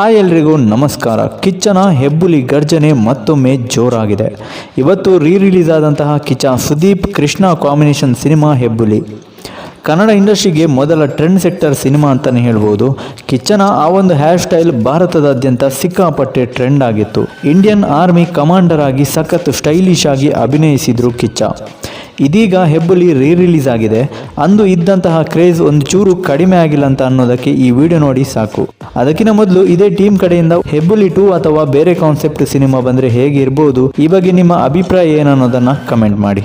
Hi ಎಲ್ರಿಗೂ ನಮಸ್ಕಾರ. ಕಿಚ್ಚನ ಹೆಬ್ಬುಲಿ ಗರ್ಜನೆ ಮತ್ತೊಮ್ಮೆ ಜೋರಾಗಿದೆ. ಇವತ್ತು ರೀ ರಿಲೀಸ್ ಆದಂತಹ ಕಿಚ್ಚ ಸುದೀಪ್ ಕೃಷ್ಣ ಕಾಂಬಿನೇಷನ್ ಸಿನಿಮಾ ಹೆಬ್ಬುಲಿ. ಕನ್ನಡ ಇಂಡಸ್ಟ್ರಿಗೆ ಮೊದಲ ಟ್ರೆಂಡ್ ಸೆಕ್ಟರ್ ಸಿನಿಮಾ ಅಂತಲೇ ಹೇಳ್ಬೋದು. ಕಿಚ್ಚನ ಆ ಒಂದು ಹೇರ್ ಸ್ಟೈಲ್ ಭಾರತದಾದ್ಯಂತ ಸಿಕ್ಕಾಪಟ್ಟೆ ಟ್ರೆಂಡ್ ಆಗಿತ್ತು. ಇಂಡಿಯನ್ ಆರ್ಮಿ ಕಮಾಂಡರ್ ಆಗಿ ಸಖತ್ ಸ್ಟೈಲಿಶ್ ಆಗಿ ಅಭಿನಯಿಸಿದ್ರು ಕಿಚ್ಚ. ಇದೀಗ ಹೆಬ್ಬುಲಿ ರೀ ರಿಲೀಸ್ ಆಗಿದೆ. ಅಂದು ಇದ್ದಂತಹ ಕ್ರೇಜ್ ಒಂದು ಚೂರು ಕಡಿಮೆ ಆಗಿಲ್ಲ ಅಂತ ಅನ್ನೋದಕ್ಕೆ ಈ ವಿಡಿಯೋ ನೋಡಿ ಸಾಕು. ಅದಕ್ಕಿಂತ ಮೊದಲು ಇದೇ ಟೀಮ್ ಕಡೆಯಿಂದ ಹೆಬ್ಬುಲಿ ಟೂ ಅಥವಾ ಬೇರೆ ಕಾನ್ಸೆಪ್ಟ್ ಸಿನಿಮಾ ಬಂದರೆ ಹೇಗಿರ್ಬೋದು ಈ ಬಗ್ಗೆ ನಿಮ್ಮ ಅಭಿಪ್ರಾಯ ಏನನ್ನೋದನ್ನು ಕಮೆಂಟ್ ಮಾಡಿ.